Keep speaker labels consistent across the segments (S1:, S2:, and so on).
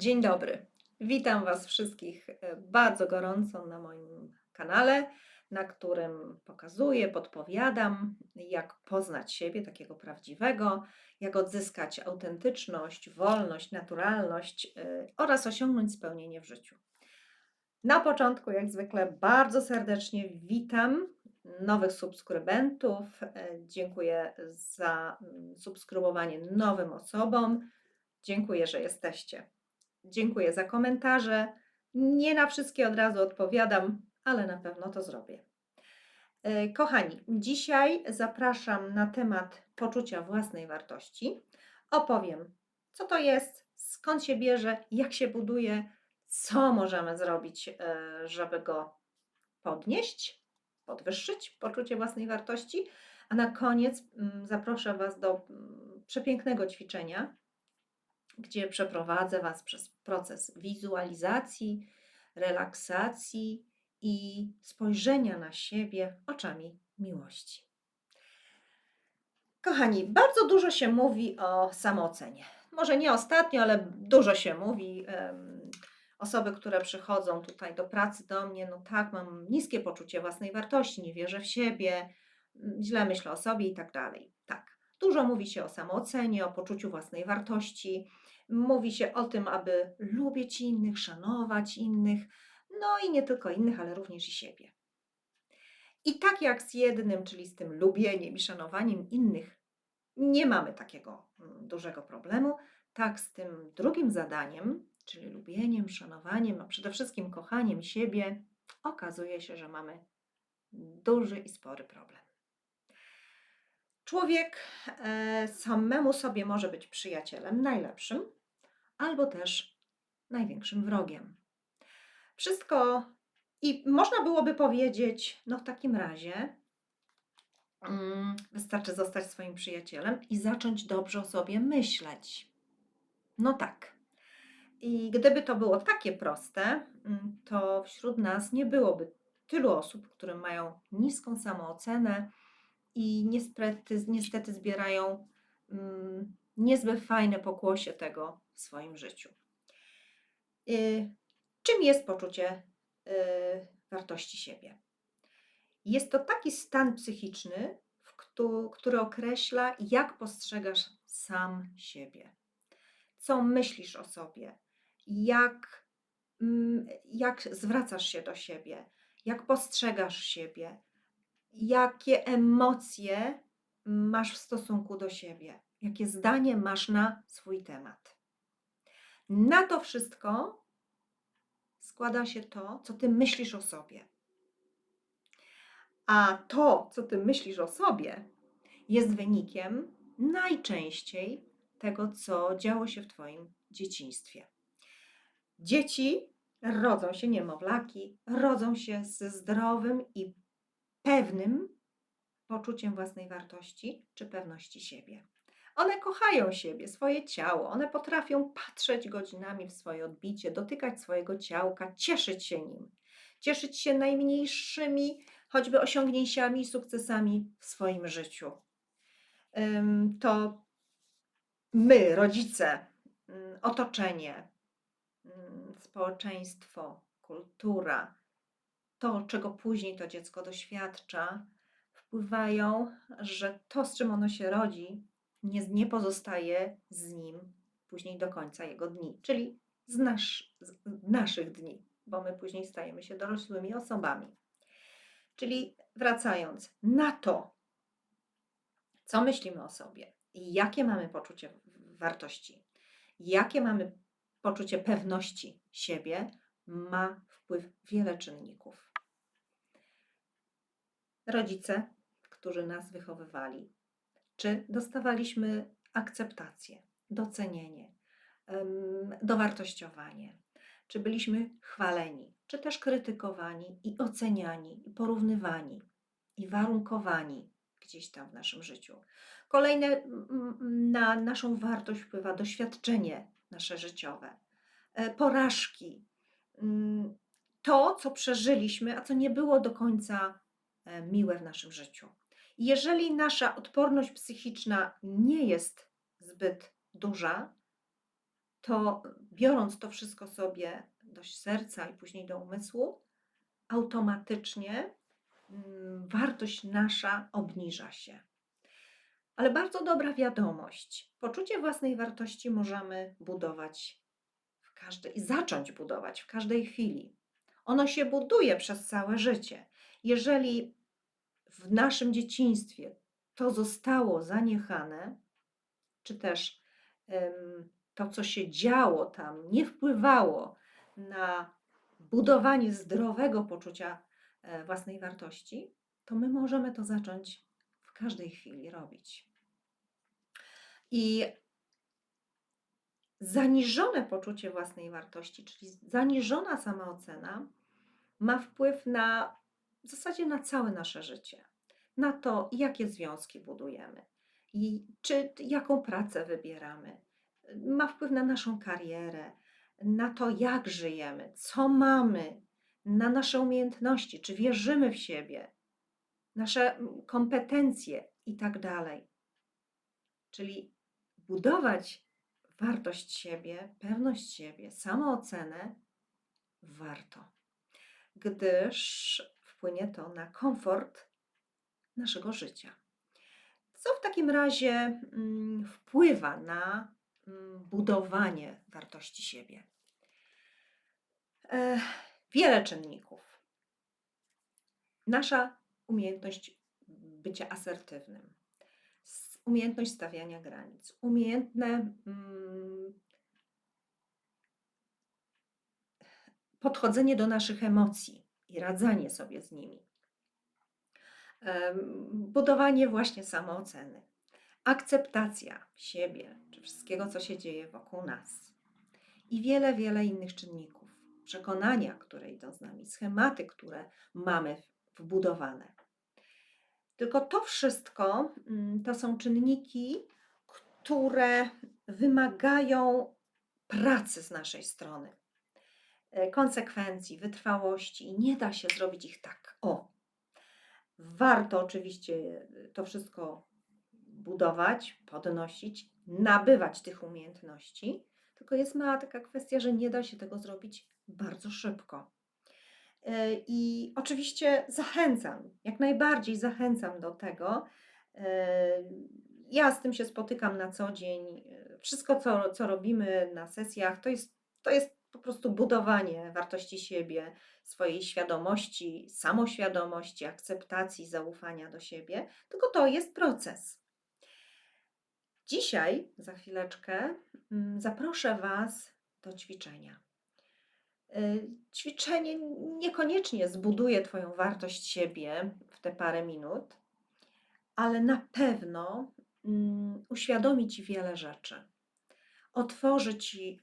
S1: Dzień dobry. Witam Was wszystkich e, bardzo gorąco na moim kanale, na którym pokazuję, podpowiadam, jak poznać siebie takiego prawdziwego, jak odzyskać autentyczność, wolność, naturalność e, oraz osiągnąć spełnienie w życiu. Na początku, jak zwykle, bardzo serdecznie witam nowych subskrybentów. E, Dziękuję za mm, subskrybowanie nowym osobom. Dziękuję, że jesteście. Dziękuję za komentarze. Nie na wszystkie od razu odpowiadam, ale na pewno to zrobię. E, Kochani, dzisiaj zapraszam na temat poczucia własnej wartości. Opowiem, co to jest, skąd się bierze, jak się buduje, co możemy zrobić, e, żeby go podnieść, podwyższyć poczucie własnej wartości. A na koniec mm, zaproszę Was do mm, przepięknego ćwiczenia, gdzie przeprowadzę Was przez proces wizualizacji, relaksacji i spojrzenia na siebie oczami miłości. Kochani, bardzo dużo się mówi o samoocenie. Może nie ostatnio, ale dużo się mówi. Osoby, które przychodzą tutaj do pracy do mnie, no tak, mam niskie poczucie własnej wartości, nie wierzę w siebie, mm, źle myślę o sobie i tak dalej. Tak, dużo mówi się o samoocenie, o poczuciu własnej wartości. Mówi się o tym, aby lubić innych, szanować innych, no i nie tylko innych, ale również i siebie. I tak jak z jednym, czyli z tym lubieniem i szanowaniem innych, nie mamy takiego mm, dużego problemu, tak z tym drugim zadaniem, czyli lubieniem, szanowaniem, a przede wszystkim kochaniem siebie, okazuje się, że mamy duży i spory problem. Człowiek e, samemu sobie może być przyjacielem najlepszym, albo też największym wrogiem. Wszystko i można byłoby powiedzieć, no w takim razie mm, wystarczy zostać swoim przyjacielem i zacząć dobrze o sobie myśleć. No tak. I gdyby to było takie proste, mm, to wśród nas nie byłoby tylu osób, które mają niską samoocenę i niestety, niestety zbierają mm, niezbyt fajne pokłosie tego w swoim życiu. Y, Czym jest poczucie y, wartości siebie? Jest to taki stan psychiczny, który określa, jak postrzegasz sam siebie, co myślisz o sobie, jak, mm, jak zwracasz się do siebie, jak postrzegasz siebie, jakie emocje masz w stosunku do siebie, jakie zdanie masz na swój temat. Na to wszystko składa się to, co ty myślisz o sobie. A to, co ty myślisz o sobie, jest wynikiem najczęściej tego, co działo się w Twoim dzieciństwie. Dzieci rodzą się, niemowlaki, rodzą się ze zdrowym i pewnym poczuciem własnej wartości czy pewności siebie. One kochają siebie, swoje ciało, one potrafią patrzeć godzinami w swoje odbicie, dotykać swojego ciałka, cieszyć się nim, cieszyć się najmniejszymi choćby osiągnięciami i sukcesami w swoim życiu. To my, rodzice, mm, otoczenie, mm, społeczeństwo, kultura, to, czego później to dziecko doświadcza, wpływają, że to, z czym ono się rodzi, nie, nie pozostaje z nim później do końca jego dni, czyli z, nasz, z naszych dni, bo my później stajemy się dorosłymi osobami. Czyli wracając na to, co myślimy o sobie i jakie mamy poczucie wartości, jakie mamy poczucie pewności siebie, ma wpływ wiele czynników. Rodzice, którzy nas wychowywali, czy dostawaliśmy akceptację, docenienie, dowartościowanie, czy byliśmy chwaleni, czy też krytykowani i oceniani, i porównywani, i warunkowani gdzieś tam w naszym życiu. Kolejne na naszą wartość wpływa doświadczenie nasze życiowe, e, porażki, to, co przeżyliśmy, a co nie było do końca e, miłe w naszym życiu. Jeżeli nasza odporność psychiczna nie jest zbyt duża, to biorąc to wszystko sobie do serca i później do umysłu, automatycznie mm, wartość nasza obniża się. Ale bardzo dobra wiadomość. Poczucie własnej wartości możemy budować w każdej i zacząć budować w każdej chwili. Ono się buduje przez całe życie. Jeżeli w naszym dzieciństwie to zostało zaniechane, czy też to, co się działo tam, nie wpływało na budowanie zdrowego poczucia e, własnej wartości, to my możemy to zacząć w każdej chwili robić. I zaniżone poczucie własnej wartości, czyli zaniżona samoocena, ma wpływ na w zasadzie na całe nasze życie. Na to, jakie związki budujemy i czy jaką pracę wybieramy. Ma wpływ na naszą karierę, na to, jak żyjemy, co mamy, na nasze umiejętności, czy wierzymy w siebie, nasze kompetencje i tak dalej. Czyli budować wartość siebie, pewność siebie, samoocenę warto, gdyż wpłynie to na komfort naszego życia. Co w takim razie mm, wpływa na mm, budowanie wartości siebie? Wiele czynników. Nasza umiejętność bycia asertywnym, umiejętność stawiania granic, umiejętne mm, podchodzenie do naszych emocji i radzenie sobie z nimi. Budowanie właśnie samooceny, akceptacja siebie, czy wszystkiego, co się dzieje wokół nas i wiele, wiele innych czynników. Przekonania, które idą z nami, schematy, które mamy wbudowane. Tylko to wszystko mm, to są czynniki, które wymagają pracy z naszej strony, konsekwencji, wytrwałości i nie da się zrobić ich tak. O, warto oczywiście to wszystko budować, podnosić, nabywać tych umiejętności, tylko jest mała taka kwestia, że nie da się tego zrobić bardzo szybko. E, I oczywiście zachęcam, jak najbardziej zachęcam do tego. E, Ja z tym się spotykam na co dzień. E, Wszystko, co, co robimy na sesjach, to jest, to jest po prostu budowanie wartości siebie, swojej świadomości, samoświadomości, akceptacji, zaufania do siebie. Tylko to jest proces. Dzisiaj, za chwileczkę, mm, zaproszę Was do ćwiczenia. Y, Ćwiczenie niekoniecznie zbuduje Twoją wartość siebie w te parę minut, ale na pewno mm, uświadomi Ci wiele rzeczy. Otworzy Ci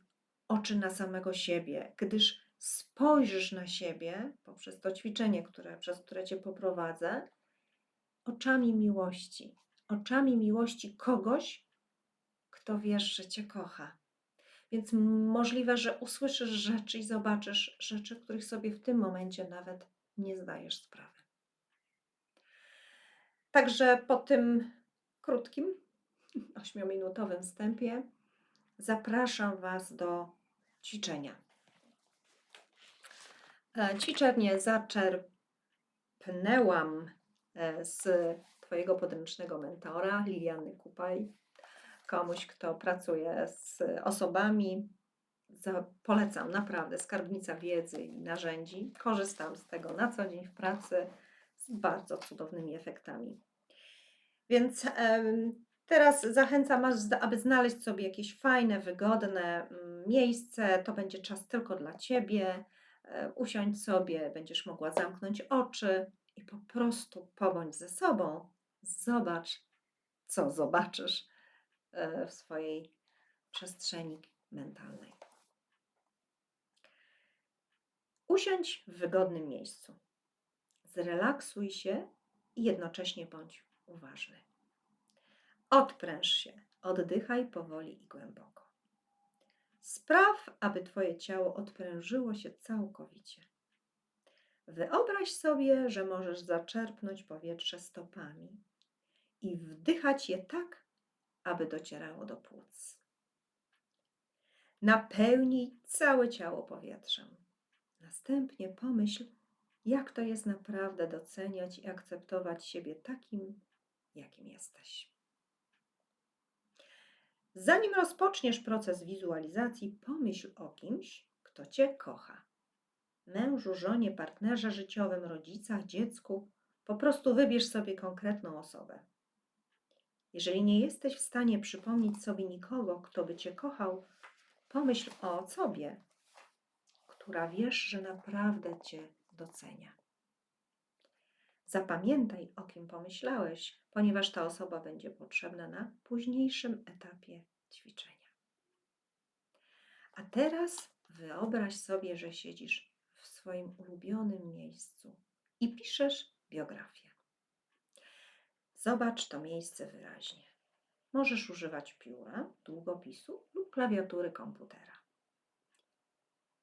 S1: oczy na samego siebie, gdyż spojrzysz na siebie poprzez to ćwiczenie, które, przez które Cię poprowadzę, oczami miłości. Oczami miłości kogoś, kto wiesz, że Cię kocha. Więc możliwe, że usłyszysz rzeczy i zobaczysz rzeczy, których sobie w tym momencie nawet nie zdajesz sprawy. Także po tym krótkim, ośmiominutowym wstępie zapraszam Was do ćwiczenia. E, Ćwiczenie zaczerpnęłam e, z Twojego podręcznego mentora, Liliany Kupaj, komuś, kto pracuje z osobami. Polecam naprawdę skarbnica wiedzy i narzędzi. Korzystam z tego na co dzień w pracy z bardzo cudownymi efektami. Więc teraz zachęcam, aby znaleźć sobie jakieś fajne, wygodne mm, miejsce. To będzie czas tylko dla Ciebie. E, Usiądź sobie, będziesz mogła zamknąć oczy i po prostu pobądź ze sobą. Zobacz, co zobaczysz e, w swojej przestrzeni mentalnej. Usiądź w wygodnym miejscu. Zrelaksuj się i jednocześnie bądź uważny. Odpręż się, oddychaj powoli i głęboko. Spraw, aby Twoje ciało odprężyło się całkowicie. Wyobraź sobie, że możesz zaczerpnąć powietrze stopami i wdychać je tak, aby docierało do płuc. Napełnij całe ciało powietrzem. Następnie pomyśl, jak to jest naprawdę doceniać i akceptować siebie takim, jakim jesteś. Zanim rozpoczniesz proces wizualizacji, pomyśl o kimś, kto Cię kocha. Mężu, żonie, partnerze życiowym, rodzicach, dziecku. Po prostu wybierz sobie konkretną osobę. Jeżeli nie jesteś w stanie przypomnieć sobie nikogo, kto by Cię kochał, pomyśl o osobie, która wiesz, że naprawdę Cię docenia. Zapamiętaj, o kim pomyślałeś, ponieważ ta osoba będzie potrzebna na późniejszym etapie ćwiczenia. A teraz wyobraź sobie, że siedzisz w swoim ulubionym miejscu i piszesz biografię. Zobacz to miejsce wyraźnie. Możesz używać pióra, długopisu lub klawiatury komputera.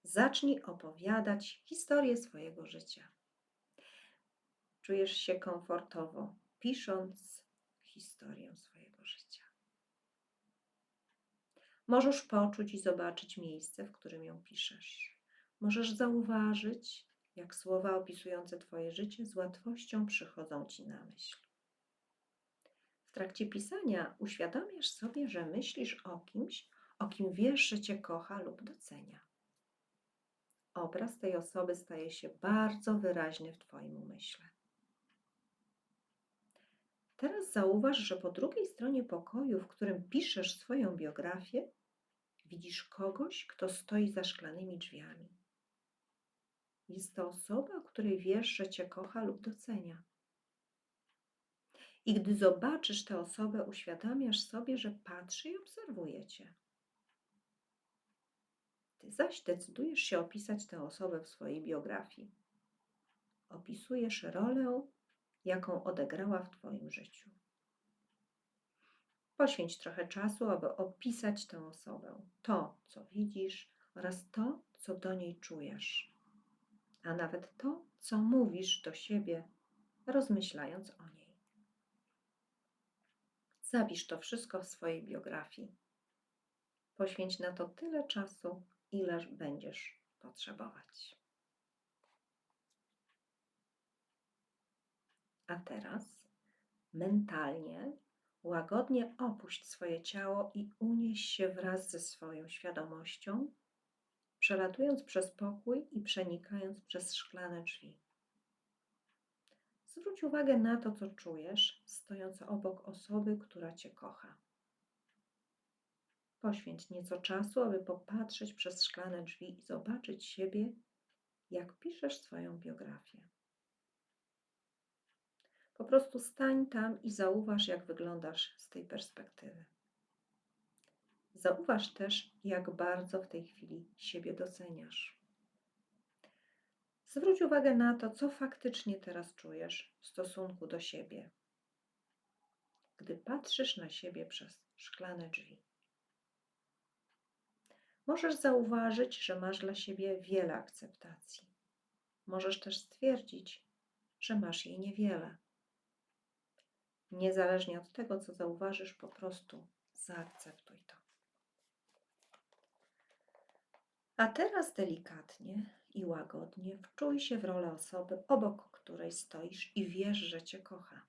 S1: Zacznij opowiadać historię swojego życia. Czujesz się komfortowo, pisząc historię swojego życia. Możesz poczuć i zobaczyć miejsce, w którym ją piszesz. Możesz zauważyć, jak słowa opisujące Twoje życie z łatwością przychodzą Ci na myśl. W trakcie pisania uświadamiasz sobie, że myślisz o kimś, o kim wiesz, że Cię kocha lub docenia. Obraz tej osoby staje się bardzo wyraźny w Twoim umyśle. Teraz zauważ, że po drugiej stronie pokoju, w którym piszesz swoją biografię, widzisz kogoś, kto stoi za szklanymi drzwiami. Jest to osoba, której wiesz, że Cię kocha lub docenia. I gdy zobaczysz tę osobę, uświadamiasz sobie, że patrzy i obserwuje Cię. Ty zaś decydujesz się opisać tę osobę w swojej biografii. Opisujesz rolę, jaką odegrała w Twoim życiu. Poświęć trochę czasu, aby opisać tę osobę, to, co widzisz oraz to, co do niej czujesz, a nawet to, co mówisz do siebie, rozmyślając o niej. Zapisz to wszystko w swojej biografii. Poświęć na to tyle czasu, ile będziesz potrzebować. A teraz mentalnie łagodnie opuść swoje ciało i unieś się wraz ze swoją świadomością, przelatując przez pokój i przenikając przez szklane drzwi. Zwróć uwagę na to, co czujesz, stojąc obok osoby, która Cię kocha. Poświęć nieco czasu, aby popatrzeć przez szklane drzwi i zobaczyć siebie, jak piszesz swoją biografię. Po prostu stań tam i zauważ, jak wyglądasz z tej perspektywy. Zauważ też, jak bardzo w tej chwili siebie doceniasz. Zwróć uwagę na to, co faktycznie teraz czujesz w stosunku do siebie, gdy patrzysz na siebie przez szklane drzwi. Możesz zauważyć, że masz dla siebie wiele akceptacji. Możesz też stwierdzić, że masz jej niewiele. Niezależnie od tego, co zauważysz, po prostu zaakceptuj to. A teraz delikatnie i łagodnie wczuj się w rolę osoby, obok której stoisz i wiesz, że Cię kocha.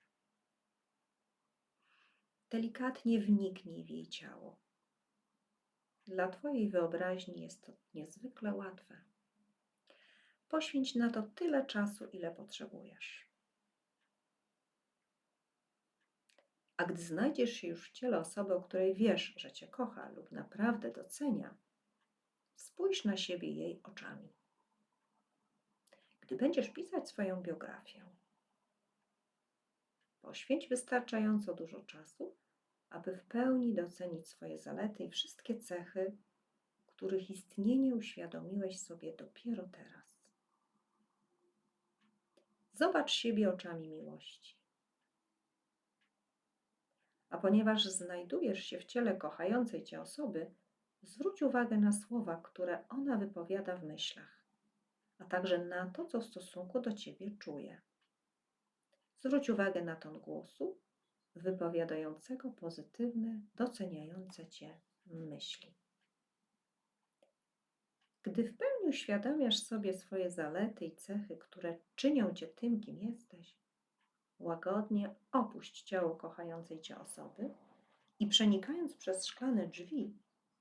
S1: Delikatnie wniknij w jej ciało. Dla Twojej wyobraźni jest to niezwykle łatwe. Poświęć na to tyle czasu, ile potrzebujesz. A gdy znajdziesz się już w ciele osoby, o której wiesz, że Cię kocha lub naprawdę docenia, spójrz na siebie jej oczami. Gdy będziesz pisać swoją biografię, poświęć wystarczająco dużo czasu, aby w pełni docenić swoje zalety i wszystkie cechy, których istnienie uświadomiłeś sobie dopiero teraz. Zobacz siebie oczami miłości. A ponieważ znajdujesz się w ciele kochającej cię osoby, zwróć uwagę na słowa, które ona wypowiada w myślach, a także na to, co w stosunku do ciebie czuje. Zwróć uwagę na ton głosu wypowiadającego pozytywne, doceniające cię myśli. Gdy w pełni uświadamiasz sobie swoje zalety i cechy, które czynią cię tym, kim jesteś, łagodnie opuść ciało kochającej cię osoby i przenikając przez szklane drzwi,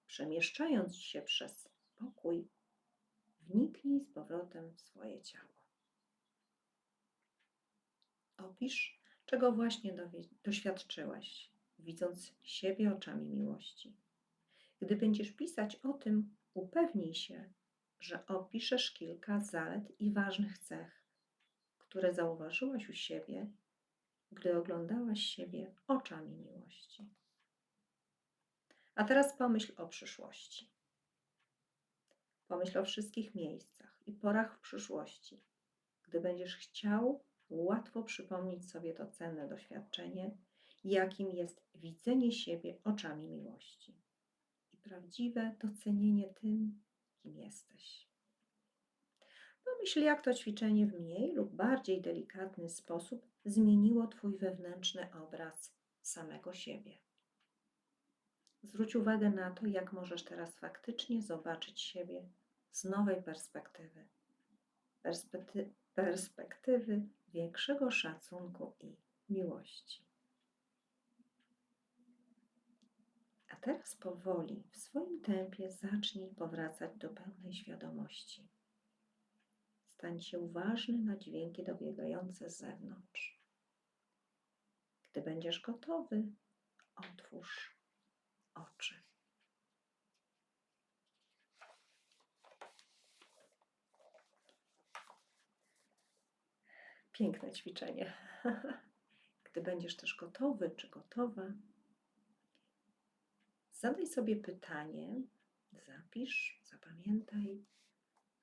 S1: przemieszczając się przez pokój, wniknij z powrotem w swoje ciało. Opisz, czego właśnie doświadczyłaś, widząc siebie oczami miłości. Gdy będziesz pisać o tym, upewnij się, że opiszesz kilka zalet i ważnych cech, które zauważyłaś u siebie, gdy oglądałaś siebie oczami miłości. A teraz pomyśl o przyszłości. Pomyśl o wszystkich miejscach i porach w przyszłości, gdy będziesz chciał łatwo przypomnieć sobie to cenne doświadczenie, jakim jest widzenie siebie oczami miłości i prawdziwe docenienie tym, kim jesteś. Pomyśl, jak to ćwiczenie w mniej lub bardziej delikatny sposób zmieniło Twój wewnętrzny obraz samego siebie. Zwróć uwagę na to, jak możesz teraz faktycznie zobaczyć siebie z nowej perspektywy. Perspekty- perspektywy większego szacunku i miłości. A teraz powoli, w swoim tempie, zacznij powracać do pełnej świadomości. Stań się uważny na dźwięki dobiegające z zewnątrz. Gdy będziesz gotowy, otwórz oczy. Piękne ćwiczenie. Gdy będziesz też gotowy czy gotowa, zadaj sobie pytanie, zapisz, zapamiętaj,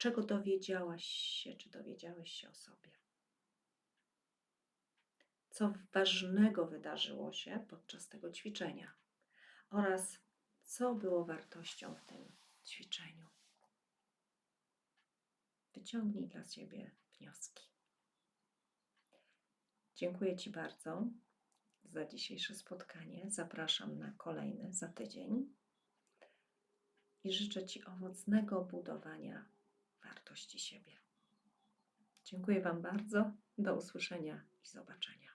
S1: czego dowiedziałaś się, czy dowiedziałeś się o sobie. Co ważnego wydarzyło się podczas tego ćwiczenia oraz co było wartością w tym ćwiczeniu. Wyciągnij dla siebie wnioski. Dziękuję Ci bardzo za dzisiejsze spotkanie. Zapraszam na kolejne za tydzień i życzę Ci owocnego budowania wartości siebie. Dziękuję Wam bardzo. Do usłyszenia i zobaczenia.